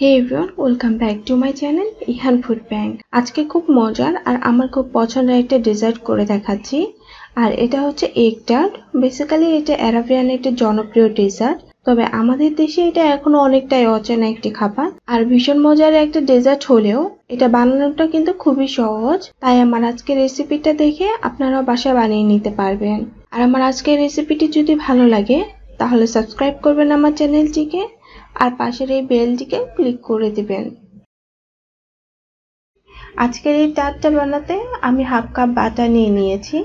Hey everyone welcome back to my channel Ihan food bank আজকে খুব মজার আর আমার খুব পছন্দের একটা ডেজার্ট করে দেখাচ্ছি। আর এটা হচ্ছে এগ টার্ট বেসিক্যালি এটা অ্যারাবিয়ান একটা জনপ্রিয় ডেজার্ট তবে আমাদের দেশে এটা এখনও অনেকটাই অচেনা একটি খাবার। আর ভীষণ মজার একটা ডেজার্ট হলেও এটা বানানোটা কিন্তু খুবই সহজ। তাই আমার আজকের রেসিপিটা দেখে আপনারাও বাসায় বানিয়ে নিতে পারবেন। আর আমার আজকের রেসিপিটি যদি ভালো লাগে, তাহলে সাবস্ক্রাইব করবেন আমার চ্যানেলটিকে আর পাশের এই বেলটিকে ক্লিক করে দিবেন। আজকের এই টাটটা বানাতে আমি হাফ কাপ বাটা নিয়ে নিয়েছি।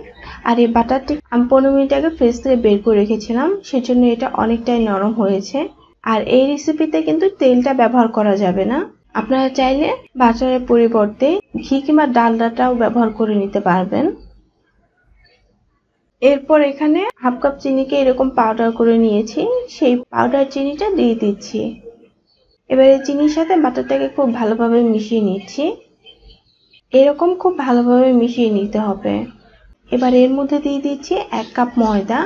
আর এই বাটারটি আমি পনেরো মিনিট আগে ফ্রিজ থেকে বের করে রেখেছিলাম, সেজন্য এটা অনেকটাই নরম হয়েছে। আর এই রেসিপিতে কিন্তু তেলটা ব্যবহার করা যাবে না। আপনারা চাইলে বাটারের পরিবর্তে ঘি কিংবা ডালডাটাও ব্যবহার করে নিতে পারবেন। এরপর এখানে হাফ কাপ চিনিকে এরকম পাউডার করে নিয়েছি। সেই পাউডার চিনিটা দিয়ে দিচ্ছি। এবারে চিনির সাথে বাটারটাকে খুব ভালোভাবে মিশিয়ে নিচ্ছি। এরকম খুব ভালোভাবে মিশিয়ে নিতে হবে। এবার এর মধ্যে দিয়ে দিচ্ছি এক কাপ ময়দা।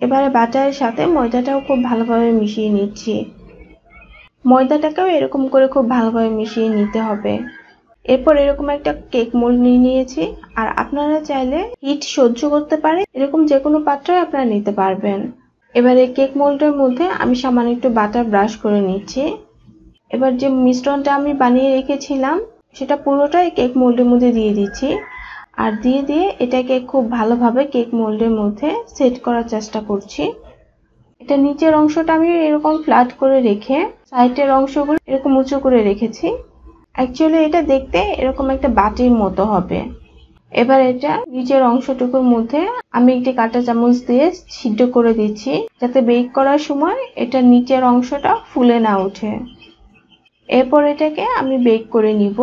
এবারে বাটারের সাথে ময়দাটাও খুব ভালোভাবে মিশিয়ে নিচ্ছি। ময়দাটাকেও এরকম করে খুব ভালোভাবে মিশিয়ে নিতে হবে। এরপর এরকম একটা কেক মোল্ড নিয়ে নিয়েছি। আর আপনারা চাইলে হিট সহ্য করতে পারে এরকম যে কোনো পাত্রে আপনারা নিতে পারবেন। এবারে কেক মোল্ডের মধ্যে আমি সামান্য একটু বাটার ব্রাশ করে নিচ্ছি। এবার যে মিশ্রণটা আমি বানিয়ে রেখেছিলাম, সেটা পুরোটাই কেক মোল্ডের মধ্যে দিয়ে দিচ্ছি। আর দিয়ে দিয়ে এটাকে খুব ভালোভাবে কেক মোল্ডের মধ্যে সেট করার চেষ্টা করছি। এটা নিচের অংশটা আমি এরকম ফ্ল্যাট করে রেখে সাইডের অংশগুলো এরকম উঁচু করে রেখেছি। অ্যাকচুয়ালি এটা দেখতে এরকম একটা বাটির মতো হবে। এবার এটা নিচের অংশটুকুর মধ্যে আমি একটি কাঁটা চামচ দিয়ে সিদ্ধ করে দিচ্ছি, যাতে বেক করার সময় এটা নিচের অংশটা ফুলে না ওঠে। এরপর এটাকে আমি বেক করে নিব।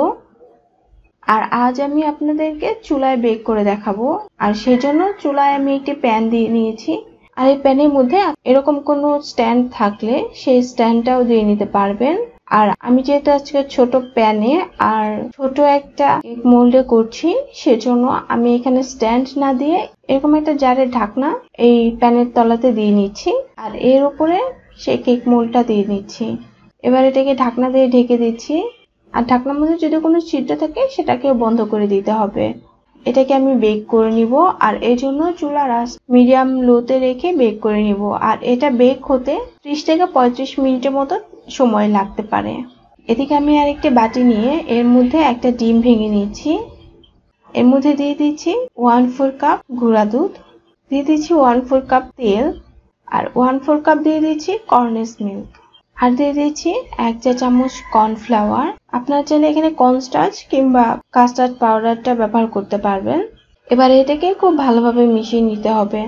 আর আজ আমি আপনাদেরকে চুলায় বেক করে দেখাবো। আর সেজন্য চুলায় আমি একটি প্যান দিয়ে নিয়েছি। আর এই প্যানের মধ্যে এরকম কোনো স্ট্যান্ড থাকলে সেই স্ট্যান্ডটাও দিয়ে নিতে পারবেন। আর আমি যেহেতু আজকে ছোট প্যানে, আর ছোট একটা কেক মোল্ডে করছি, সেজন্য আমি এখানে স্ট্যান্ড না দিয়ে এরকম একটা জারের ঢাকনা এই প্যানের তলাতে দিয়ে নিচ্ছি, আর এর উপরে সেই কেক মোল্ডটা দিয়ে নিচ্ছি। এবার এটাকে ঢাকনা দিয়ে ঢেকে দিচ্ছি, আর ঢাকনার মধ্যে যদি কোনো ছিদ্র থাকে, সেটাকেও বন্ধ করে দিতে হবে। এটাকে আমি বেক করে নিব, আর এই জন্য চুলা রাস মিডিয়াম লোতে রেখে বেক করে নিব, আর এটা বেক হতে ত্রিশ থেকে পঁয়ত্রিশ মিনিটের মতো সময় লাগতে পারে। এদিকে আমি আরেকটি বাটি নিয়ে এর মধ্যে একটা ডিম ভেঙে নিয়েছি। এর মধ্যে দিয়ে দিচ্ছি ওয়ান ফোর কাপ গুঁড়া দুধ, দিয়ে দিচ্ছি ওয়ান ফোর কাপ তেল আর ওয়ান ফোর কাপ দিয়ে দিচ্ছি কর্নেস মিল্ক আর দিয়ে দিচ্ছি এক চা চামচ কর্নফ্লাওয়ার। আপনারা চাইলে এখানে কর্নস্টার্চ কিংবা কাস্টার্ড পাউডারটা ব্যবহার করতে পারবেন। এবার এটাকে খুব ভালোভাবে মিশিয়ে নিতে হবে।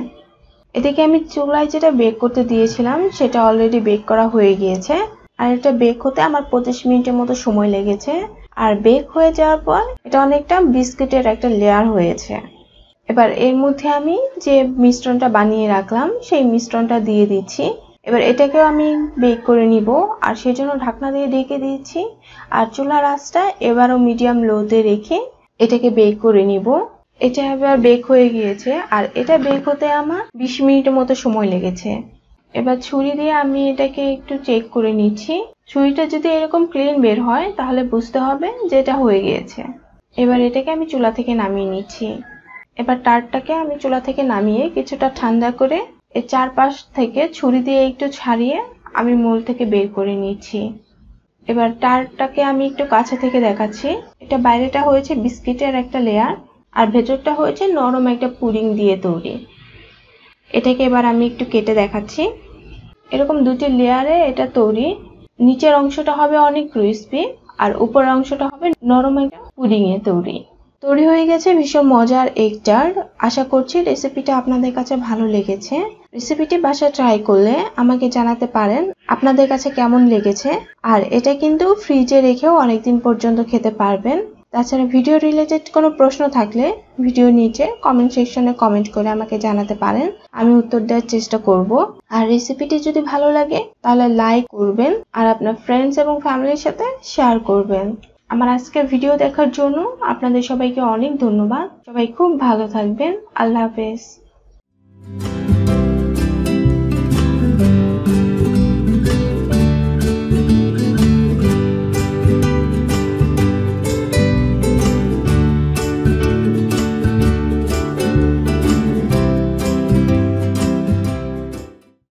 এদিকে আমি চুলায় যেটা বেক করতে দিয়েছিলাম, সেটা অলরেডি বেক করা হয়ে গিয়েছে। আর এটা বেক হতে আমার পঁচিশ মিনিটের মতো সময় লেগেছে। আর বেক হয়ে যাওয়ার পর এটা অনেকটা বিস্কিটের একটা লেয়ার হয়েছে। এবার এর মধ্যে আমি যে মিশ্রণটা বানিয়ে রাখলাম, সেই মিশ্রণটা দিয়ে দিচ্ছি। এবার এটাকেও আমি বেক করে নিব, আর সেই জন্য ঢাকনা দিয়ে ঢেকে দিয়েছি আর চুলার আঁচটা এবারও মিডিয়াম লোতে রেখে এটাকে বেক করে নিব। এটা এবার বেক হয়ে গিয়েছে, আর এটা বেক হতে আমার বিশ মিনিটের মতো সময় লেগেছে। এবার ছুরি দিয়ে আমি এটাকে একটু চেক করে নিচ্ছি। ছুরিটা যদি এরকম ক্লিন বের হয়, তাহলে বুঝতে হবে যে এটা হয়ে গিয়েছে। এবার এটাকে আমি চুলা থেকে নামিয়ে নিচ্ছি। এবার টারটাকে আমি চুলা থেকে নামিয়ে কিছুটা ঠান্ডা করে এর চারপাশ থেকে ছুরি দিয়ে একটু ছাড়িয়ে আমি মূল থেকে বের করে নিচ্ছি। এবার টারটাকে আমি একটু কাছে থেকে দেখাচ্ছি। এটা বাইরেটা হয়েছে বিস্কিটের একটা লেয়ার আর ভেতরটা হয়েছে নরম একটা পুডিং দিয়ে তৈরি। এটাকে এবার আমি একটু কেটে দেখাচ্ছি। এরকম দুটি লেয়ারে এটা তৈরি। নিচের অংশটা হবে অনেক ক্রিস্পি আর উপরের অংশটা হবে নরম একটা পুডিং এ তৈরি। তৈরি হয়ে গেছে ভীষণ মজার এগ টার্ট আশা করছি রেসিপিটা আপনাদের কাছে ভালো লেগেছে। রেসিপিটি বাসায় ট্রাই করলে আমাকে জানাতে পারেন আপনাদের কাছে কেমন লেগেছে। আর এটা কিন্তু ফ্রিজে রেখেও অনেকদিন পর্যন্ত খেতে পারবেন। তাছাড়া ভিডিও রিলেটেড কোনো প্রশ্ন থাকলে ভিডিও নিচে কমেন্ট সেকশনে কমেন্ট করে আমাকে জানাতে পারেন। আমি উত্তর দেওয়ার চেষ্টা করব। আর রেসিপিটি যদি ভালো লাগে, তাহলে লাইক করবেন আর আপনার ফ্রেন্ডস এবং ফ্যামিলির সাথে শেয়ার করবেন। আমার আজকে ভিডিও দেখার জন্য আপনাদের সবাইকে অনেক ধন্যবাদ। সবাই খুব ভালো থাকবেন। আল্লাহ হাফেজ।